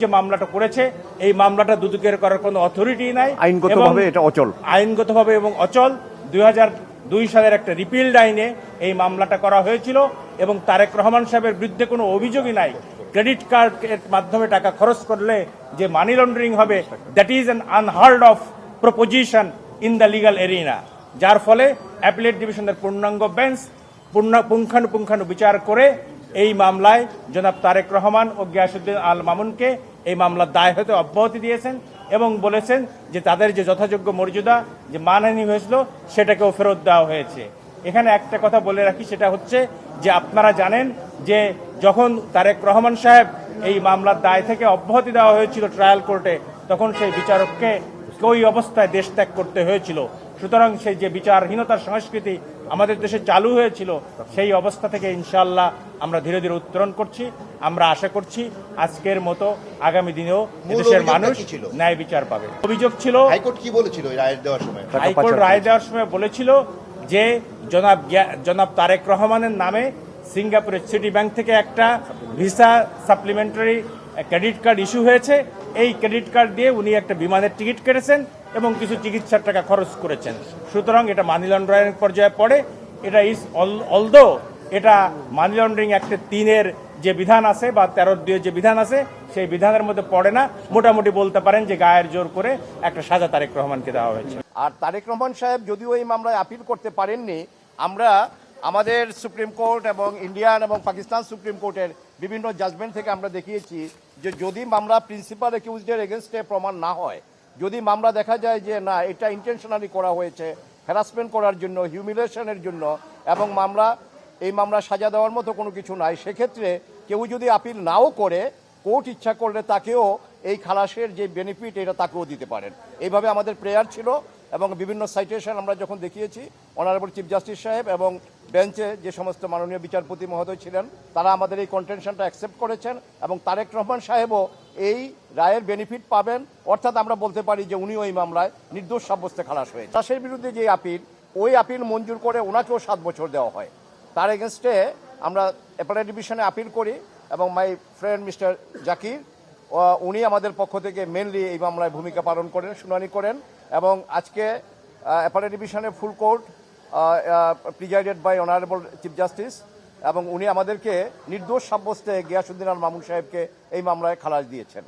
যে মামলাটা করেছে এই মামলাটা দুদকের করার কোনো অথরিটি নাই আইনগতভাবে এটা অচল। আইনগতভাবে এবং অচল। দুই দুই সালের একটা রিপিল্ড আইনে এই মামলাটা করা হয়েছিল এবং তারেক রহমান সাহেবের বিরুদ্ধে কোনো অভিযোগই নাই। ক্রেডিট কার্ড এর মাধ্যমে টাকা খরচ করলে যে মানি লন্ডারিং হবে that is an unheard of proposition in the legal arena যার ফলে অ্যাপিলেট ডিভিশনের পূর্ণাঙ্গ বেঞ্চ পূর্ণ পুঙ্খানুপুঙ্খানু বিচার করে এই মামলায় জনাব তারেক রহমান ও গিয়াসুদ্দিন আল মামুনকে এই মামলার দায় হতে অব্যাহতি দিয়েছেন এবং বলেছেন যে তাদের যে যথাযোগ্য মর্যাদা, যে মানহানি হয়েছিল, সেটাকেও ফেরত দেওয়া হয়েছে। এখানে একটা কথা বলে রাখি, সেটা হচ্ছে যে আপনারা জানেন যে যখন তারেক রহমান সাহেব এই মামলার দায় থেকে অব্যাহতি দেওয়া হয়েছিল ট্রায়াল কোর্টে তখন সেই বিচারককে ওই অবস্থায় দেশ ত্যাগ করতে হয়েছিল। সুতরাং সেই যে বিচারহীনতার সংস্কৃতি আমাদের দেশে চালু হয়েছিল সেই অবস্থা থেকে ইনশাল্লাহ আমরা ধীরে ধীরে উত্তরণ করছি। আমরা আশা করছি আজকের মতো আগামী দিনেও দেশের মানুষ ছিল? ন্যায় বিচার পাবে। অভিযোগ ছিল হাইকোর্ট কি বলেছিল রায়ের দেওয়ার সময়? হাইকোর্ট রায় দেওয়ার সময় বলেছিল যে জনাব জনাব তারেক রহমানের নামে সিঙ্গাপুরের সিটি ব্যাংক থেকে একটা visa supplementary credit card issue হয়েছে। এই ক্রেডিট কার্ড দিয়ে উনি একটা বিমানের টিকিট কেটেছেন এবং কিছু চিকিৎসার টাকা খরচ করেছেন। সুতরাং এটা মানি লন্ডারিং পর্যায়ে পড়ে। এটা ইস অলদো এটা মানি লন্ডারিং অ্যাক্টের তিনের যে বিধান আছে বা তেরোর দুয়ের যে বিধান আছে, সেই বিধানের মধ্যে পড়ে না। মোটামুটি বলতে পারেন যে গায়ের জোর করে একটা সাজা তারেক রহমানকে দেওয়া হয়েছে। আর তারেক রহমান সাহেব যদিও এই মামলায় আপিল করতে পারেননি, আমরা আমাদের সুপ্রিম কোর্ট এবং ইন্ডিয়ান এবং পাকিস্তান সুপ্রিম কোর্টের বিভিন্ন জাজমেন্ট থেকে আমরা দেখিয়েছি যে যদি মামলা প্রিন্সিপাল একিউজদের এগেনস্টে প্রমাণ না হয়, যদি মামলা দেখা যায় যে না, এটা ইন্টেনশনালি করা হয়েছে হ্যারাসমেন্ট করার জন্য হিউমিলেশনের জন্য এবং মামলা, এই মামলা সাজা দেওয়ার মতো কোনো কিছু নাই, সেক্ষেত্রে কেউ যদি আপিল নাও করে, কোর্ট ইচ্ছা করলে তাকেও এই খালাসের যে বেনিফিট এটা তাকেও দিতে পারেন। এইভাবে আমাদের প্রেয়ার ছিল। এবং বিভিন্ন সাইটেশন আমরা যখন দেখিয়েছি অনারেবল চিফ জাস্টিস সাহেব এবং বেঞ্চে যে সমস্ত মাননীয় বিচারপতি মহোদয় ছিলেন, তারা আমাদের এই কন্টেনশনটা অ্যাকসেপ্ট করেছেন এবং তারেক রহমান সাহেবও এই রায়ের বেনিফিট পাবেন। অর্থাৎ আমরা বলতে পারি যে উনিও এই মামলায় নির্দোষ সাব্যস্তে খালাস হয়েছে দাসের বিরুদ্ধে যে আপিল ওই আপিল মঞ্জুর করে ওনাকেও সাত বছর দেওয়া হয়। তার এগেনস্টে আমরা অ্যাপেলেট ডিভিশনে আপিল করি এবং মাই ফ্রেন্ড মিস্টার জাকির উনি আমাদের পক্ষ থেকে মেনলি এই মামলায় ভূমিকা পালন করেন, শুনানি করেন এবং আজকে অ্যাপারে ডিভিশনের full court presided by honourable chief justice এবং উনি আমাদেরকে নির্দোষ সাব্যস্তে গিয়াসুদ্দিন আল মামুন সাহেবকে এই মামলায় খালাস দিয়েছেন।